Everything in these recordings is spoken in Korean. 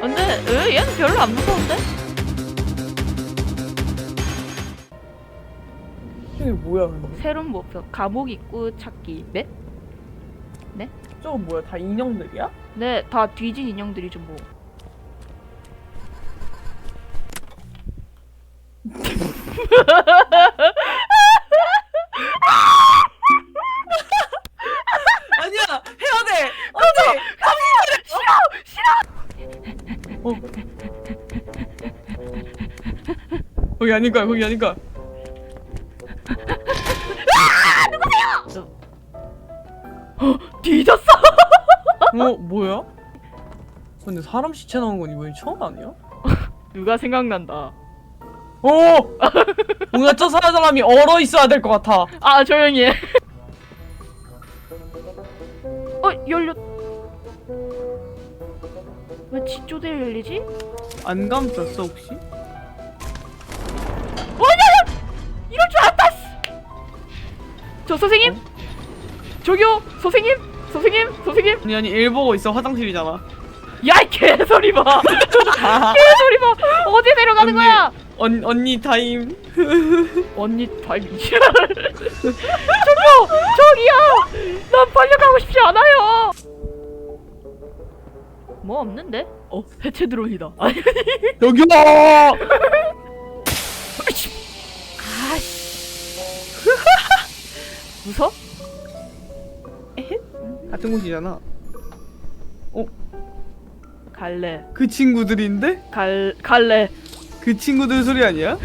근데 으, 얘는 별로 안 무서운데? 이게 뭐야 근데? 새로운 목표 감옥 입구 찾기 네? 저거 뭐야? 다 인형들이야? 네, 다 뒤진 인형들이죠 뭐. 거기 아닐 거야. 거기 아닐 거야. 뒤졌어. 어 뭐야? 근데 사람 시체 나온 건 이번이 처음 아니야? 누가 생각난다. 어! 뭔가 저 사람이 얼어 있어야 될 것 같아. 아 조용히 해. 어 열렸. 왜 지조대 열리지? 안 감쌌어 혹시? 저 선생님. 저기요 선생님 선생님 선생님. 아니 아니 일 보고 있어 화장실이잖아. 야 이 개소리 봐. 개소리 봐. 어디 내려가는 언니. 거야? 언 언니 타임. 언니 타이밍 저기요 저기요 난 빨려가고 싶지 않아요 뭐 없는데? 어 해체 드론이다 아니 여기요. 웃어? 같은 곳이잖아. 갈래 그 친구들인데? 갈 갈래 그 친구들 소리 아니야?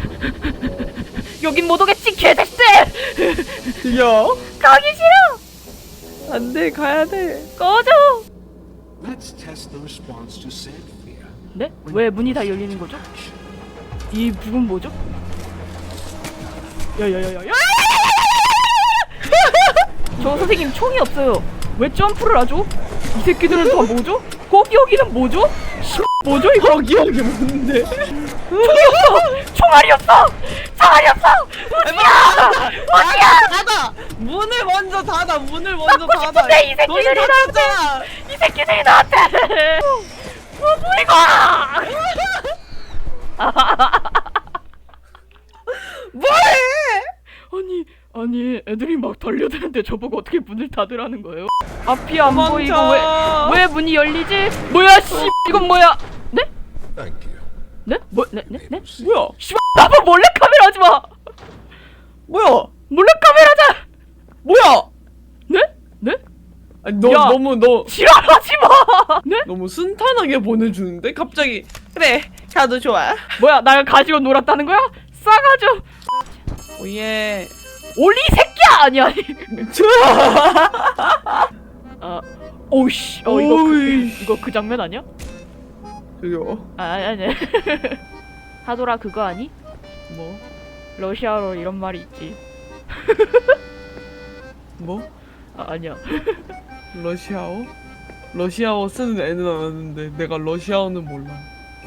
여긴 못 오겠지 개자식들 야. 가기 싫어 안 돼 가야 돼. 꺼져 Let's test the response to said fear. 네? 왜 문이 다 열리는 거죠? 이 북은 뭐죠? 야야야야야! 저 선생님 총이 없어요. 왜 점프를 하죠? 이 새끼들은 다 뭐죠? 거기 여기는 뭐죠? 씨, 뭐죠 이거? 여기 여기 뭔데? 총이 없어! 총알이 없어! 총알이 없어! 어디야! 어디야! 닫아. 문을 먼저 닫아. 문을 먼저 닫아. 싶은데 이 새끼들이 나한테! 닫았잖아. 이 새끼들이 나한테! 어, 뭐이거! 뭐해? 아니 애들이 막 달려드는데 저보고 어떻게 문을 닫으라는 거예요? 앞이 안 도망쳐. 보이고 왜 왜 문이 열리지? 뭐야 씨 이건 뭐야? 네? Thank you. 네? 뭐? 네? 네? 네? 뭐야? 씨발 나보 몰래 카메라 하지 마. 뭐야? 몰래 카메라자. 뭐야? 네? 네? 아니 너 야. 너무 너 지랄하지 마. 네? 너무 순탄하게 보내주는데 갑자기 그래 가도 좋아. 뭐야 날 가지고 놀았다는 거야? 싸가죠. 오예. 올리 새끼야 아니 아니. 아 오씨 어 이거 그, 오이씨. 이거 그 장면 아니야? 저기요. 아 아니 아니. 하도라 그거 아니? 뭐? 러시아어로 이런 말이 있지. 뭐? 아 아니야. 러시아어? 러시아어 쓰는 애는 아는데 내가 러시아어는 몰라.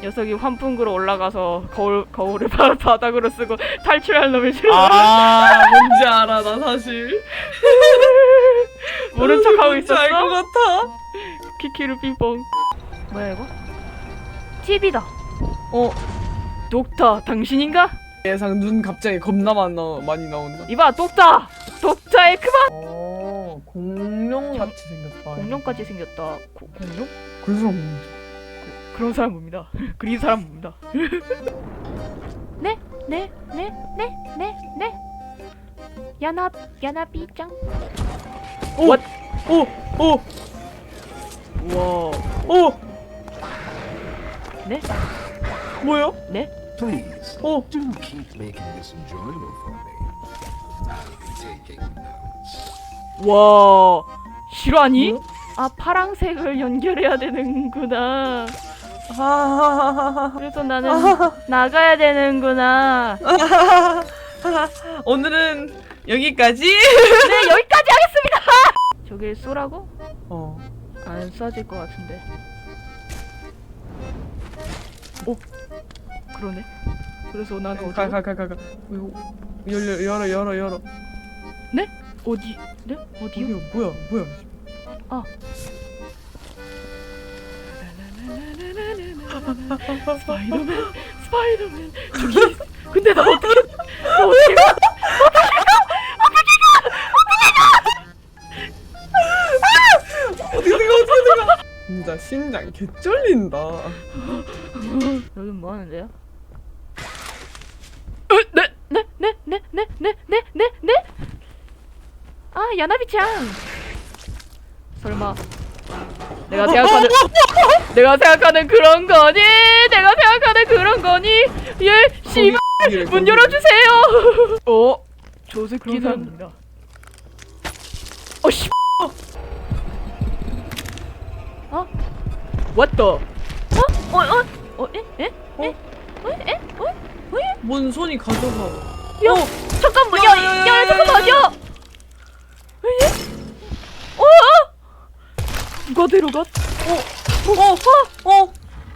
녀석이 환풍구로 올라가서 거울 거울을 바, 바닥으로 쓰고 탈출할 놈을 싫어. 아 뭔지 알아 나 사실. 모른 척하고 뭔지 알것 있었어? 같아. 키키루 핑퐁. 뭐야 이거? TV다. 어 독타 당신인가? 예상 눈 갑자기 겁나 많이, 나, 많이 나온다. 이봐 독타. 독타의 그만. 어 공룡 같이 생겼다. 공룡까지 생겼다. 고, 공룡? 그 뭔지. 그런 사람 봅니다. 그린 사람 봅니다. 네, 네, 네, 네, 네, 네. 야나, 야나비짱. 오! What? 오! 오! 와, 오! 네, 뭐야? 네. Please, 오! do keep making this enjoyable for me. I'll be taking notes. 와, 실화니? 뭐? 아, 파랑색을 연결해야 되는구나. 하하하하하. 그래서 나는 나가야 되는구나. 오늘은 여기까지. 네, 여기까지 하겠습니다. 저길 쏘라고? 어. 안 쏴질 것 같은데. 오, 그러네. 그래서 나는 가 어디? 가가 가 가. 이거 열려 열어 열어 열어. 네? 어디? 네? 어디요? 이거 뭐야 뭐야 아. 스파이더맨, 스파이더맨. 저기. 근데 나 어떻게? 나 어떻게? 가? 어떻게 생각 어떻게 생각 진짜 심장 개쫄린다 요즘 뭐 하는데요? 네, 네, 네, 네, 네, 네, 네, 네, 네. 아, 야나비짱. 설마 내가 생각하는 내가 생각하는 그런 거니? 내가 생각하는 그런 거니? 예, 씨발 문 열어주세요. 어, 저 새끼는 어, 씨. 어? The? 어? 어? 어? 어? 에? 에? 에? 어? 에? 어? 어? 에? 뭔 손이 가져가 야, 잠깐만, 야, 야, 야, 잠깐만, 야. 에? 어? 누가 데려가? 어? 어? 어? 어?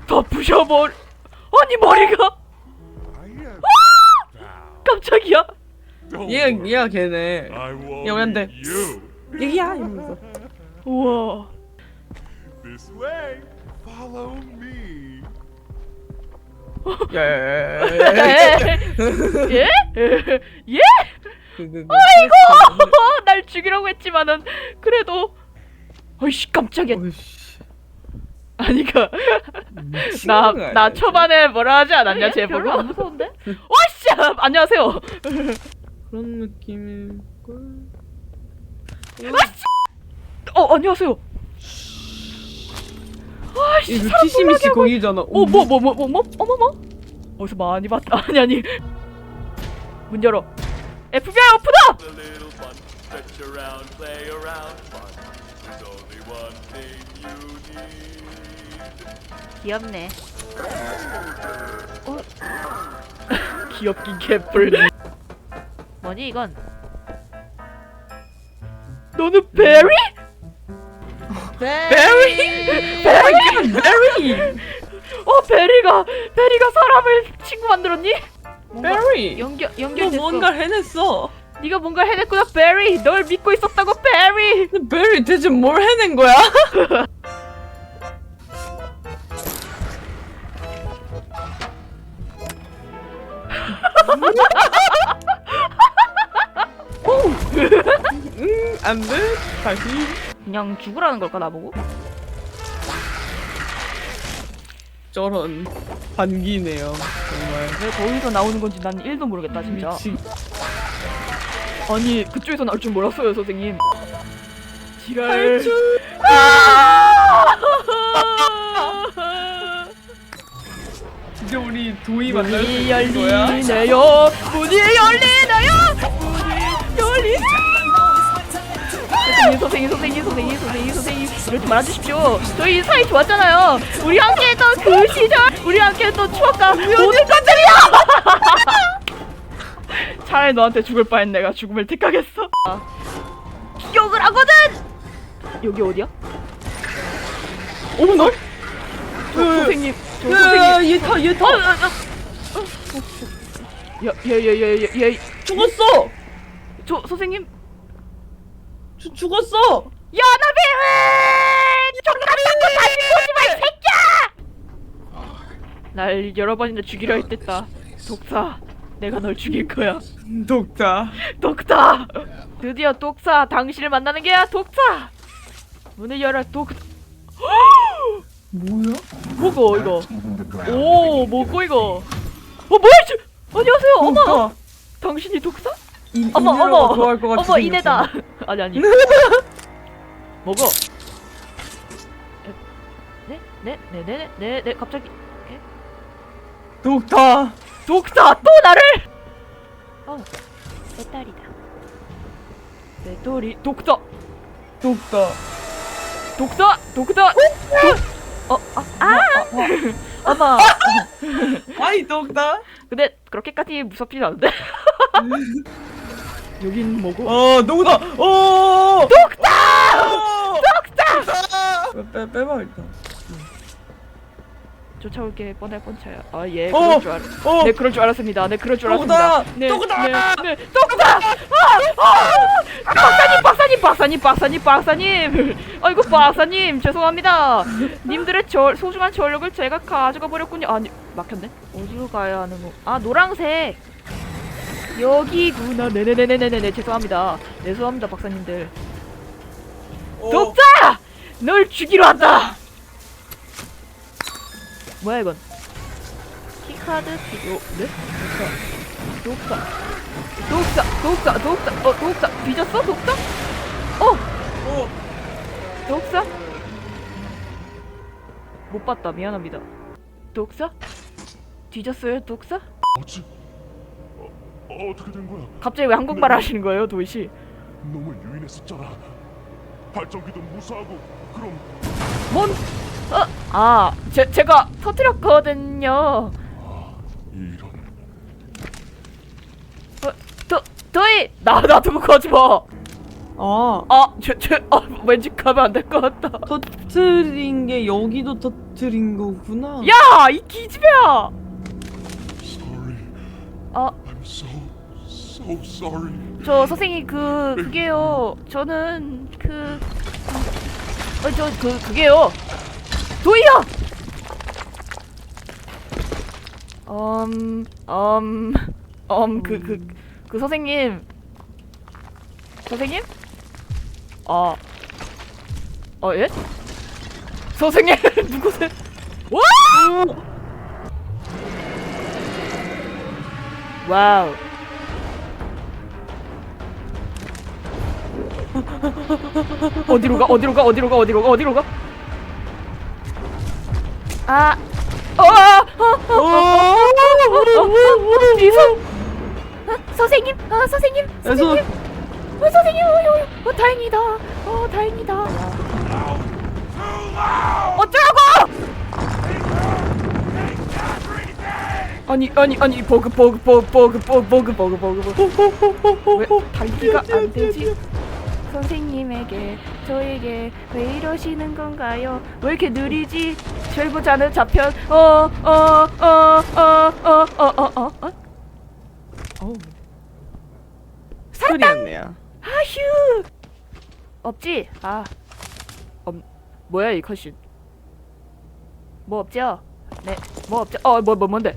다 부셔버려. 아니 머리가. 깜짝이야. 얘가 얘가 걔네 야, 왜 안 돼? eat you. 얘기야 이러면서 우와. This way. Follow me. 야야야야야 예? 예? 아이고 아이고, 날 죽이라고 했지만은 그래도. 어이씨 깜짝이야. 어이씨. 아니까 미친 나거나 아니야, 초반에 뭐라 하지 않았냐 예? 제 별로? 별로 안안 무서운데? 오씨 안녕하세요. 그런 느낌일 걸. 어 안녕하세요. 이 루키시미 씨 거기잖아. 어뭐 뭐 뭐 뭐 뭐? 어머 뭐? 어디서 많이 봤다. 아니 아니. 문 열어. FBI 오픈업 귀엽네 어 귀엽긴 개뿔 뭐니 이건 너는 베리 베리 베리 베리 어 베리가 베리가 사람을 친구 만들었니 베리 연결 너 연결됐어 뭔가 해냈어 네가 뭔가 해냈구나 베리 널 믿고 있었다고 베리 근데 베리 대체 뭘 해낸 거야? 응, 안 돼. 다시. 그냥 죽으라는 걸까 나보고? 저런 반기네요. 정말. 왜 거기서 나오는 건지 난 1도 모르겠다 진짜 미치. 아니 그쪽에서 나올 줄 몰랐어요 선생님. 지랄. 탈출. 이제 우리 도희 만날 수 문이 있는 거야? 열리네요. 문이 열리네요. 문이 열리네요. 선생님 선생님 선생님 선생님 선생님. 선생님 이러지 말아주십시오. 저희 사이 좋았잖아요. 우리 함께했던 그 시절 우리 함께했던 추억과 모든 것들이야 차라리 너한테 죽을 바엔 내가 죽음을 택하겠어 아, 기억을 하거든 여기 어디야? 어머 너. 저 선생님 저 야, 선생님 얘 타, 얘 타. 어, 어, 어. 야, 야, 야, 야, 야, 야, 죽었어. 저 선생님, 죽- 죽었어. 야, 나비! 정답 잡고 다시 보지 마, 이 새끼야! 날 여러 번이나 죽이려 했댔다. 독사, 내가 널 죽일 거야. 독자. 독사! 드디어 독사, 당신을 만나는 게야, 독사! 문을 열어, 독. 뭐야? 뭐고 이거? 오, 뭐고 이거? 어, 뭐야, 저, 안녕하세요, 어머. 독자. 당신이 독사? 이, 어머, 어머, 좋아할 것 같이 어머. 이내다. 아니 아니. 먹어. 네, 네, 네, 네, 네, 네, 네, 갑자기 독타. 독사 또 나를. 어, 내 딸이다. 내 딸이 독사. 독사, 독사. 독... 어, 아, 아, 아 마. 아이 독타. 근데 그렇게까지 무섭진 않은데. 여긴 뭐고? 어 독타. 어. 독타. 독타. 빼 빼봐 일단. 쫓아올 게 뻔할 뻔차야. 아, 예, 어, 그럴 줄 알. 어. 네, 그럴 줄 알았습니다. 네, 그럴 줄! 알았습니다. 네! 네, 네, 똑다! 아, 아, 아, 박사님 박사님 박사님 박사님 아이고 박사님 죄송합니다 님들의 저 소중한 전력을 제가 가져가 버렸군요 아니 막혔네 어디로 가야 하는 거 아 노랑색 여기구나 네네네네네네 죄송합니다 네, 죄송합니다 박사님들 어, 독자 널 죽이러 왔다 뭐야 이건 키카드 피오 네? 독자 독자 독자 독자 독자 어 독자 뒤졌어 독자? 어 어, 독사? 못 봤다 미안합니다 독사? 뒤졌어요 독사? 어찌 어, 어, 어떻게 된 거야? 갑자기 왜 한국말 하시는 거예요 도희씨 놈을 유인했었잖아. 발전기도 무사하고 그럼 뭔? 어? 아 제, 제가 터뜨렸거든요 이런 어, 도, 도희 나 놔두고 가지 마 아, 아, 제, 제, 아, 왠지 가면 안 될 것 같다. 터트린 게 여기도 터트린 거구나. 야, 이 기집애야. sorry. 아, I'm so so sorry. 저 선생님 그 그게요. 저는 그, 어, 저그 그게요. 도희야. 음, 음, 음, 그, 그, 그 선생님. 선생님? 아, 어, 예? 선생님, 누구세요? 와! 와우. 어디로 가? 어디로 가? 어디로 가? 어디로 가? 어디로 가? 아, 어, 아, 어, 어, 어, 어, 어, 어, 어, 아, 선생님, 아, 선생님, 선생님, 어, 선생님, 어, 어, 어, 다행이다, 어, 다행이다. 어쩌라고? 아니, 아니, 아니, 버그, 버그, 버그, 버그, 버그, 버그, 버그, 버그, 버그. 왜 달기가 안 되지? 선생님에게 저에게 왜 이러시는 건가요? 왜 이렇게 느리지? 철부자는 좌편 어어어어어어어어 어? 어우. 스토리였네요. 아휴 없지? 아 없, 뭐야 이 컷신 뭐 없죠? 네뭐 없죠? 어뭐 뭐 뭔데?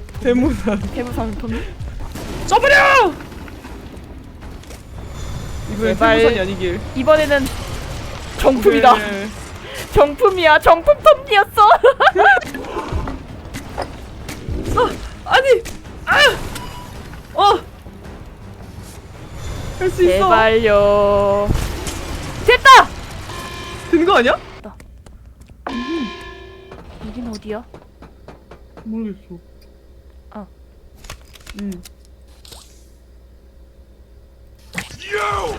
테무산. 태무산 돈 써버려. 이번엔 제발. 테무산이 아니길. 이번에는 정품이다 네. 정품이야 정품 톱니였어 어, 아니, 아, 어, 할 수 있어. 제발요 됐다 된 거 아니야? 여긴 어디야? 모르겠어. 아. 음. You!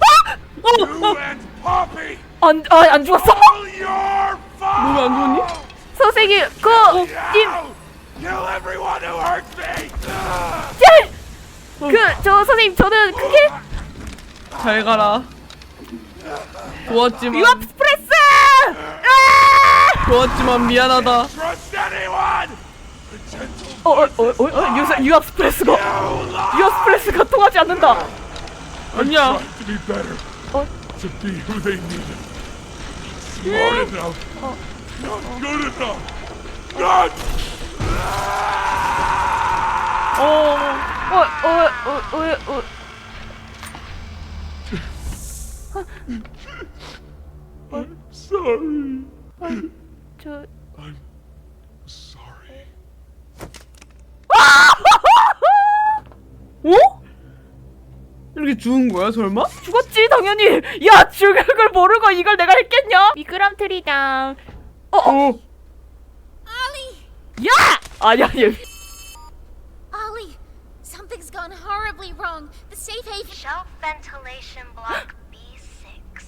You and Poppy! 안, 아, 안 죽었어? 몸이 안 좋니? 선생님 그 님, You! Kill everyone who hurt me! 짤! 그, 저 선생님 저는 그게 잘 가라. 도왔지만 유압 스프레스! 아! 도왔지만 미안하다. Trust anyone! 어, 어, 어, 어, 어, 유압, 유압 스프레스가 유압 스프레스가 통하지 않는다. 아니야. To be better. Oh. To be who they needed. Smart enough. Not good enough. Not 어, 어, 어, 어, 어, 어. sorry. 저 어? 이렇게 죽은 거야 설마? 죽었지 당연히. 야 죽을 걸 모르고 이걸 내가 했겠냐? 미끄럼틀이다. 어? 어. 야! 아니야 얘. Ollie, something's gone horribly wrong. The safe haven. Shelf ventilation block B6.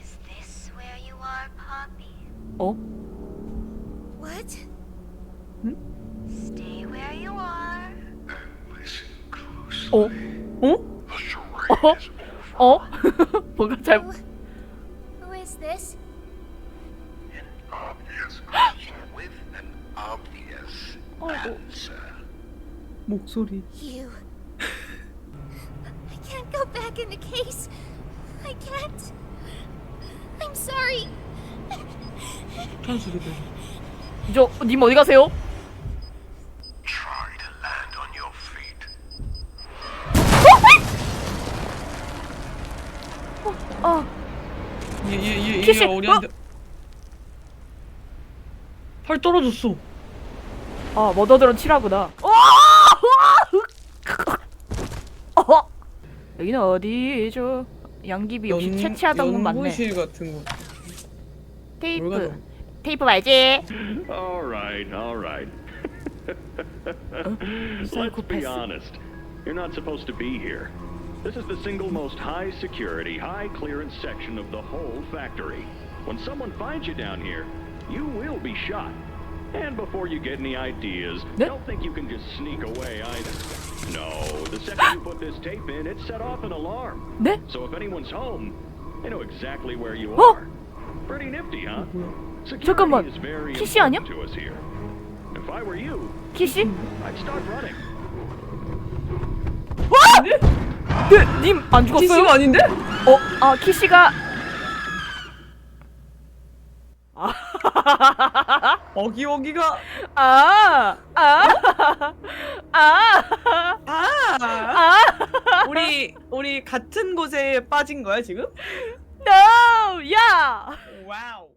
Is this where you are, Poppy? 어? What? 응? 어? The charade 어? is over. 어? 뭔가 잘 Who, who is this? Obvious question with an obvious answer. 목소리. You. I can't go back in the case. I can't. I'm sorry. 탄소리들. 저, 님 어디 가세요? 얘가 우리한테 팔 떨어졌어. 아, 머더들은 칠하구나. 어! 여기는 어디죠? 양귀비 역시 채취하던 곳 맞네. 연구실 같은 거. 테이프. 테이프 말지? All right, all right. Let's be honest. You're not supposed to be here. This is the single most high security, high clearance section of the whole factory. When someone finds you down here, you will be shot. And before you get any ideas, 네? don't think you can just sneak away either. No, the second you put this tape in, it set off an alarm. 네? So if anyone's home, they know exactly where you 어? are. Pretty nifty, huh? Security 잠깐만. is very 키시 아니야? important to us here. If I were you, 키씨? I'd start running. 네, 님안 죽었어요? 키시가 아닌데? 어, 아, 키씨가 어기 어기가 아, 아, 아, 아 아, 우리 우리 같은 곳에 빠진 거야 지금? no, 야. 와우.